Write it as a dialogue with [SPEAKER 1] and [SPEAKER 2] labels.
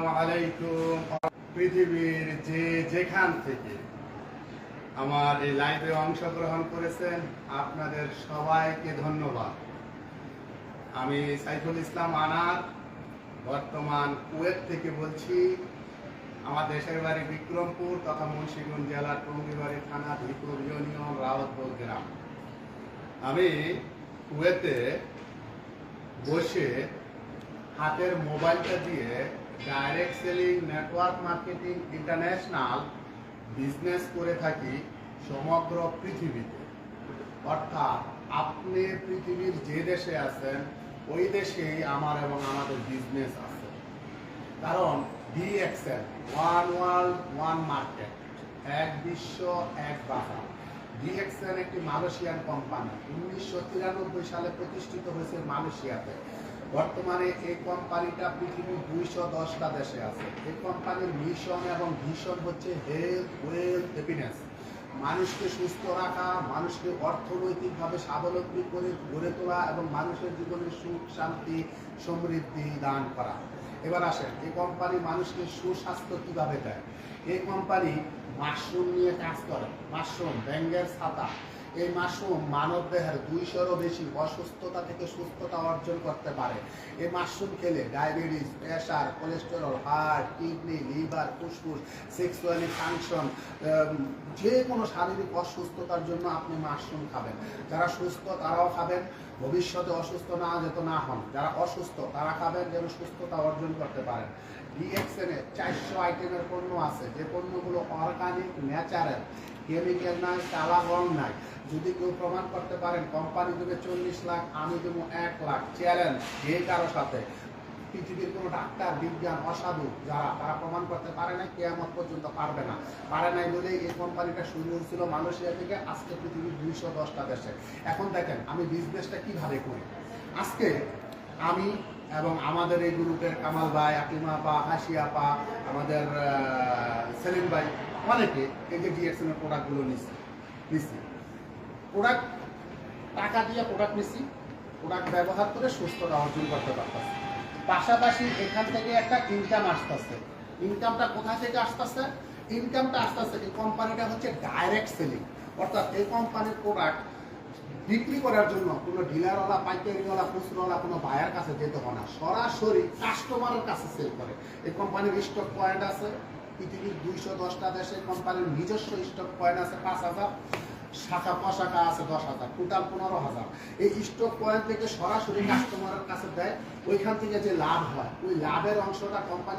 [SPEAKER 1] আসসালামু আলাইকুম। পৃথিবীর যে যেখান থেকে আমার এই লাইভে অংশগ্রহণ করেছেন, আপনাদের সবাইকে ধন্যবাদ। আমি সাইফুল ইসলাম আনার, বর্তমান কুয়েত থেকে বলছি। আমার দেশের বাড়ি বিক্রমপুর তথা মুন্সিগঞ্জ জেলার টঙ্গিবাড়ি থানা ভিপুর ইউনিয়ন রাওয়াতপুর গ্রাম। আমি কুয়েতে বসে হাতের মোবাইলটা দিয়ে direct selling network marketing international business করে থাকি সমগ্র পৃথিবীতে। অর্থাৎ আপনি পৃথিবীর যে দেশে আছেন, ওই দেশেই আমার এবং আমাদের বিজনেস আছে। কারণ DXL one world one market এক বিশ্ব, এক বাজার। ডিএক্সএল একটি মালয়েশিয়ান কোম্পানি উনিশশো তিরানব্বই সালে প্রতিষ্ঠিত হয়েছে মালয়েশিয়াতে। বর্তমানে এই কোম্পানিটা পৃথিবীর দুইশো দশটা দেশে আছে। এই কোম্পানির মিশন এবং ভিশন হচ্ছে হেলথ ওয়েলথ হ্যাপিনেস মানুষকে সুস্থ রাখা, মানুষকে অর্থনৈতিকভাবে স্বাবলম্বী করে গড়ে তোলা এবং মানুষের জীবনে সুখ, শান্তি, সমৃদ্ধি দান করা। এবার আসেন, এই কোম্পানি মানুষকে সুস্বাস্থ্য কীভাবে দেয়? এই কোম্পানি মাশরুম নিয়ে কাজ করে। মাশরুম ব্যাঙ্গের ছাতা। এই মাশরুম মানব দেহের দুইশোরও বেশি অসুস্থতা থেকে সুস্থতা অর্জন করতে পারে। এই মাশরুম খেলে diabetes pressure cholesterol, heart, kidney, liver, ফুসফুস, সেক্সুয়ালি ফাংশন যে কোনো শারীরিক অসুস্থতার জন্য আপনি মাশরুম খাবেন। যারা সুস্থ তারাও খাবেন, ভবিষ্যতে অসুস্থ না যেত না হন। যারা অসুস্থ তারা খাবেন যেন সুস্থতা অর্জন করতে পারেন। ডিএক্সএনে চারশো আইটেমের পণ্য আছে। যে পণ্যগুলো অর্গানিক ন্যাচারাল কেমিক্যাল নাই কালা রং নাই। যদি কেউ প্রমাণ করতে পারেন কোম্পানি দেবে চল্লিশ লাখ, আমি দেবো এক লাখ। চ্যালেঞ্জ যে কারও সাথে। পৃথিবীর কোনো ডাক্তার, বিজ্ঞান, অসাধু যারা, তারা প্রমাণ করতে পারে না কেয়ামত পর্যন্ত পারবে না। পারে নাই বলেই এই কোম্পানিটা শুরু হয়েছিল মালয়েশিয়া থেকে, আজকে পৃথিবীর দুইশো দশটা দেশে। এখন দেখেন, আমি বিজনেসটা কীভাবে করি? আজকে আমি এবং আমাদের এই গ্রুপের কামাল ভাই, আকিমা আপা হাসি আপা আমাদের সেলিম ভাই, অনেকে এই যে ডিএক্সএন এর প্রোডাক্টগুলো নিচ্ছি নিচ্ছি প্রোডাক্ট টাকা দিয়ে প্রোডাক্ট নিচ্ছি প্রোডাক্ট ব্যবহার করে সুস্থতা অর্জন করতে পারতেছে। পাশাপাশি এখান থেকে একটা ইনকাম আসতেছে। ইনকামটা কোথা থেকে আসতেছে? ইনকামটা আসতেছে এই কোম্পানিটা হচ্ছে ডাইরেক্ট সেলিং অর্থাৎ এই কোম্পানির প্রোডাক্ট বিক্রি করার জন্য কোনো ডিলারওয়ালা পাইকারিওয়ালা, খুচরোওয়ালা কোনো বায়ার কাছে যেতে হয় না। সরাসরি কাস্টমারের কাছে সেল করে। এই কোম্পানির স্টক পয়েন্ট আছে, পৃথিবীর দুইশো দশটা দেশে কোম্পানির নিজস্ব স্টক পয়েন্ট আছে, পাঁচ হাজার। শাখা পাশাখা আছে দশ হাজার টোটাল পনেরো হাজার। এই স্টক পয়েন্ট থেকে সরাসরি কাস্টমারের কাছে দেয়, ওইখান থেকে যে লাভ হয়, ওই লাভের অংশটা কোম্পানি